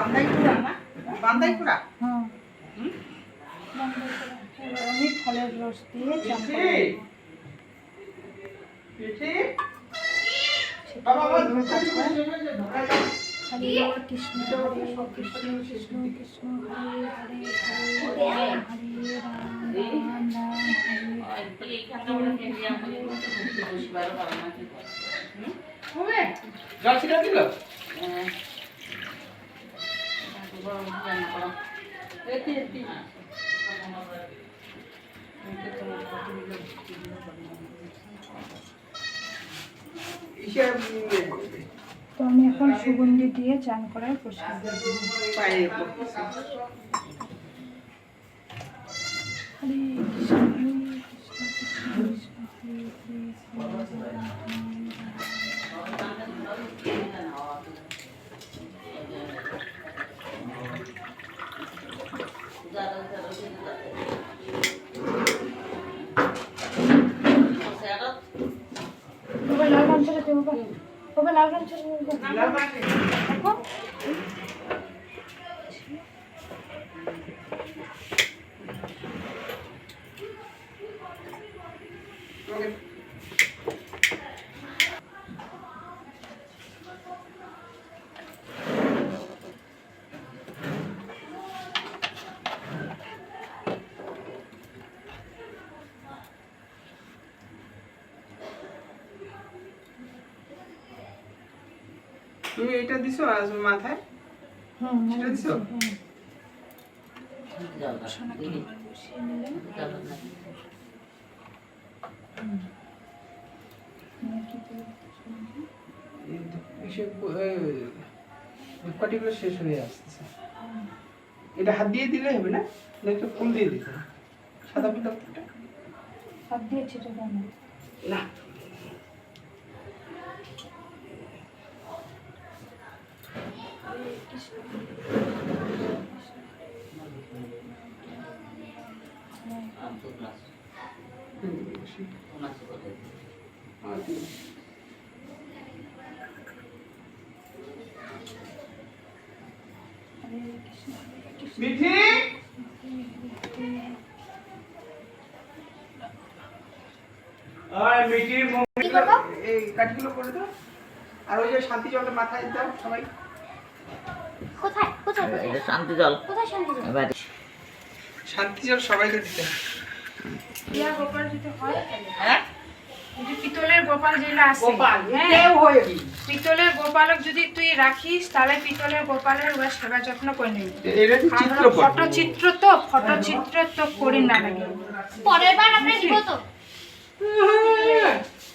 বান্দাই করা হ্যাঁ। হুম? বান্দাই করা। এবার আমি ফলের রস দিয়ে? কৃষ্ণ কৃষ্ণ কৃষ্ণ কৃষ্ণ। হরে হরে হরে হরে রাম রাম রাম হরে। জল ছিটা দিল ইসে তো আমি এখন সুগন্ধি দিয়ে চান করার প্রস্তুত Baba lav रंग चल लाल माटे देखो। ओके। তুমি এটা দিছো আজ মাথায়? হুম সেটা দিছো? ধূপকাঠিগুলো শেষ হয়ে আসতেছে। এটা হাত দিয়ে দিলে হবে না? একটু ফুল দিয়ে দিতে। সাদা পিতা হাত দিয়ে ছেটে না। আর মিঠি আর মুখগুলো এই কাঠিগুলো করে দাও। আর ওই যে শান্তি জলটা মাথায় দাও সবাই। কোথায়? কোথায় কোথায়? এটা শান্তি জল। কোথায় শান্তি জল? শান্তি জল সবাইকে দিতে। ইয়া গোপাল যদি হয় হ্যাঁ? পিতলের গোপাল যেগুলো আছে গোপাল হ্যাঁ? কেউ হয়ে কি পিতলের গোপালক যদি তুই রাখিস তাহলে পিতলের গোপালের ওরা সেবা যত্ন করে নিবি। ফটোচিত্র তো ফটোচিত্র তো করি না লাগে পরের বার আমরা দিব তো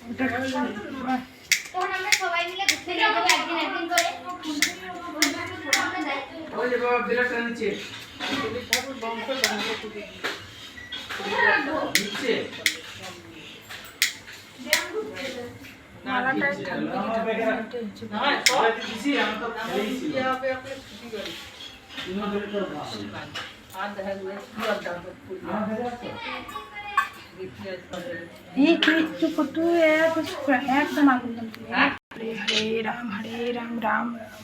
ওটা তখন আমরা সবাই মিলে ঘুরতে যাব একদিন একদিন করে আমরা দায়িত্ব নেব। ওই যে বাবা বিরাটটা নিচে নিচে মালাটা থাকবে হ্যাঁ সবাই দিছি আমি তো খেলেই ছিল এই কি চুপ তুই এক একদম আগুন হরে হরে রাম হরে রাম রাম রাম।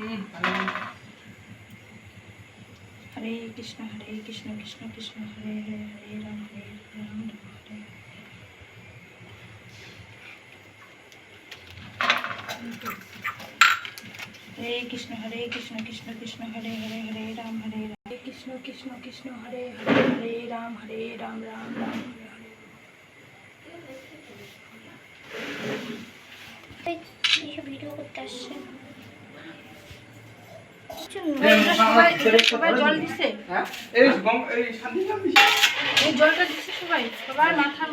রাম রাম রাম হরে হরে। হরে কৃষ্ণ হরে কৃষ্ণ কৃষ্ণ কৃষ্ণ হরে হরে হরে রাম হরে রাম রাম হরে হরে হরে কৃষ্ণ হরে কৃষ্ণ কৃষ্ণ কৃষ্ণ হরে হরে হরে রাম হরে রাম হরে কৃষ্ণ কৃষ্ণ কৃষ্ণ হরে হরে হরে রাম হরে রাম রাম জলটা দিচ্ছে সবাই সবার মাথার